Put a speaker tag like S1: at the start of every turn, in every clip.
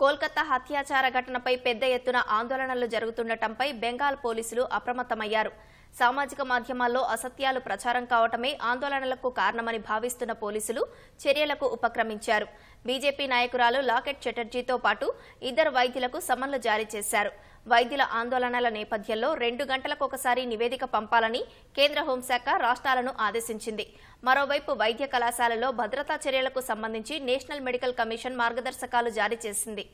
S1: కోల్కతా హత్యాచార ఘటనపై పెద్ద ఎత్తున ఆందోళనలు జరుగుతుండటంపై బెంగాల్ పోలీసులు అప్రమత్తమయ్యారు. సామాజిక మాధ్యమాల్లో అసత్యాలు ప్రచారం కావటమే ఆందోళనలకు కారణమని భావిస్తున్న పోలీసులు చర్యలకు ఉపక్రమించారు. బీజేపీ నాయకురాలు లాకెట్ చటర్జీతో పాటు ఇద్దరు వైద్యులకు సమన్లు జారీ చేశారు. వైద్యుల ఆందోళనల నేపథ్యంలో రెండు గంటలకు ఒకసారి నివేదిక పంపాలని కేంద్ర హోంశాఖ రాష్ట్రాలను ఆదేశించింది. మరోవైపు వైద్య కళాశాలలో భద్రతా చర్యలకు సంబంధించి నేషనల్ మెడికల్ కమిషన్ మార్గదర్శకాలు జారీ చేసింది.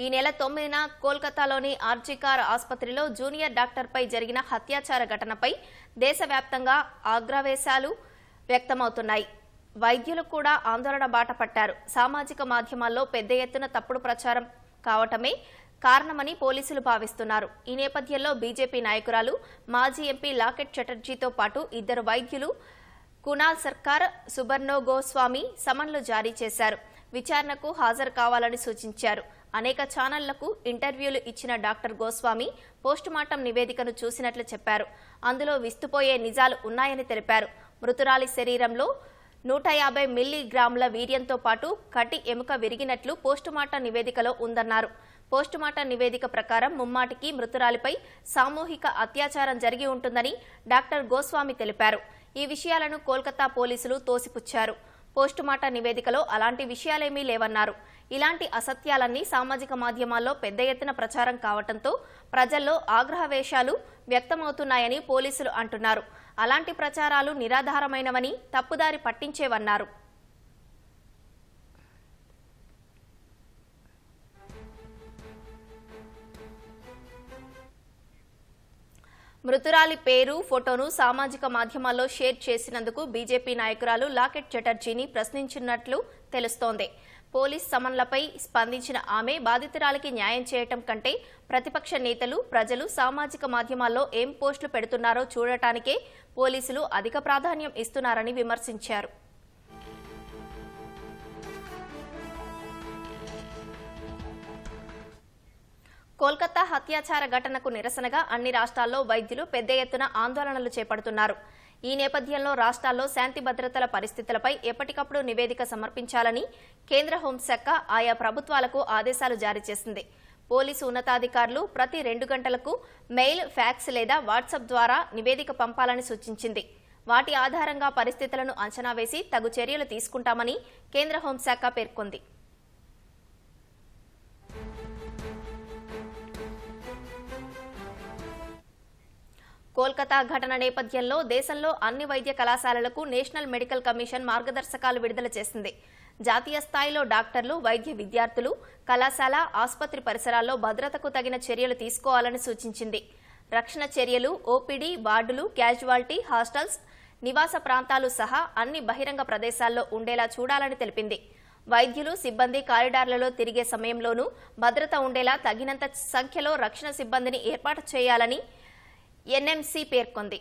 S1: ఈ నెల తొమ్మిదిన కోల్కతాలోని ఆర్జికార్ ఆసుపత్రిలో జూనియర్ డాక్టర్పై జరిగిన హత్యాచార ఘటనపై దేశవ్యాప్తంగా ఆగ్రావేశాలు వ్యక్తమవుతున్నాయి. వైద్యులు కూడా ఆందోళన బాట పట్టారు. సామాజిక మాధ్యమాల్లో పెద్ద ఎత్తున తప్పుడు ప్రచారం కావటమే కారణమని పోలీసులు భావిస్తున్నారు. ఈ నేపథ్యంలో బీజేపీ నాయకురాలు మాజీ ఎంపీ లాకెట్ చటర్జీతో పాటు ఇద్దరు వైద్యులు కునాల్ సర్కార్ సుబర్ణో గోస్వామి సమన్లు జారీ చేశారు. విచారణకు హాజరు కావాలని సూచించారు. అనేక ఛానళ్ళకు ఇంటర్వ్యూలు ఇచ్చిన డాక్టర్ గోస్వామి పోస్టుమార్టం నివేదికను చూసినట్లు చెప్పారు. అందులో విస్తుపోయే నిజాలు ఉన్నాయని తెలిపారు. మృతురాలి శరీరంలో నూట యాభై మిల్లీగ్రాముల వీర్యంతో పాటు కటి ఎముక విరిగినట్లు పోస్టుమార్టం నివేదికలో ఉందన్నారు. పోస్టుమార్టం నివేదిక ప్రకారం ముమ్మాటికి మృతురాలిపై సామూహిక అత్యాచారం జరిగి ఉంటుందని డాక్టర్ గోస్వామి తెలిపారు. ఈ విషయాలను కోల్కతా పోలీసులు తోసిపుచ్చారు. పోస్టుమార్టం నివేదికలో అలాంటి విషయాలేమీ లేవన్నారు. ఇలాంటి అసత్యాలన్నీ సామాజిక మాధ్యమాల్లో పెద్ద ఎత్తున ప్రచారం కావడంతో ప్రజల్లో ఆగ్రహవేశాలు వ్యక్తమవుతున్నాయని పోలీసులు అంటున్నారు. అలాంటి ప్రచారాలు నిరాధారమైనవని తప్పుదారి పట్టించేవన్నారు. మృతురాలి పేరు ఫోటోను సామాజిక మాధ్యమాల్లో షేర్ చేసినందుకు బీజేపీ నాయకురాలు లాకెట్ చటర్జీని ప్రశ్నించినట్లు తెలుస్తోంది. పోలీస్ సమన్లపై స్పందించిన ఆమె బాధితురాలికి న్యాయం చేయటం కంటే ప్రతిపక్ష నేతలు ప్రజలు సామాజిక మాధ్యమాల్లో ఏం పోస్టులు పెడుతున్నారో చూడటానికే పోలీసులు అధిక ప్రాధాన్యం ఇస్తున్నారని విమర్శించారు. కోల్కతా హత్యాచార ఘటనకు నిరసనగా అన్ని రాష్ట్రాల్లో వైద్యులు పెద్ద ఎత్తున ఆందోళనలు చేపడుతున్నారు. ఈ నేపథ్యంలో రాష్ట్రాల్లో శాంతి భద్రతల పరిస్థితులపై ఎప్పటికప్పుడు నివేదిక సమర్పించాలని కేంద్ర హోంశాఖ ఆయా ప్రభుత్వాలకు ఆదేశాలు జారీ చేసింది. పోలీసు ఉన్నతాధికారులు ప్రతి రెండు గంటలకు మెయిల్ ఫ్యాక్స్ లేదా వాట్సాప్ ద్వారా నివేదిక పంపాలని సూచించింది. వాటి ఆధారంగా పరిస్థితులను అంచనా వేసి తగు చర్యలు తీసుకుంటామని కేంద్ర హోంశాఖ పేర్కొంది. కోల్కతా ఘటన నేపథ్యంలో దేశంలో అన్ని వైద్య కళాశాలలకు నేషనల్ మెడికల్ కమిషన్ మార్గదర్శకాలు విడుదల చేసింది. జాతీయ స్థాయిలో డాక్టర్లు వైద్య విద్యార్థులు కళాశాల ఆసుపత్రి పరిసరాల్లో భద్రతకు తగిన చర్యలు తీసుకోవాలని సూచించింది. రక్షణ చర్యలు ఓపీడీ వార్డులు క్యాజువాలిటీ హాస్టల్స్ నివాస ప్రాంతాలు సహా అన్ని బహిరంగ ప్రదేశాల్లో ఉండేలా చూడాలని తెలిపింది. వైద్యులు సిబ్బంది కారిడార్లలో తిరిగే సమయంలోనూ భద్రత ఉండేలా తగినంత సంఖ్యలో రక్షణ సిబ్బందిని ఏర్పాటు చేయాలని ఎన్ఎంసీ పేర్కొంది.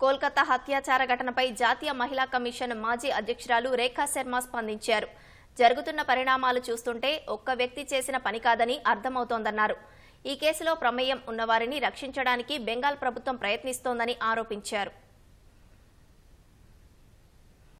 S1: కోల్కతా హత్యాచార ఘటనపై జాతీయ మహిళా కమిషన్ మాజీ అధ్యక్షురాలు రేఖా శర్మ స్పందించారు. జరుగుతున్న పరిణామాలు చూస్తుంటే ఒక్క వ్యక్తి చేసిన పని కాదని అర్థమవుతోందన్నారు. ఈ కేసులో ప్రమేయం ఉన్నవారిని రక్షించడానికి బెంగాల్ ప్రభుత్వం ప్రయత్నిస్తోందని ఆరోపించారు.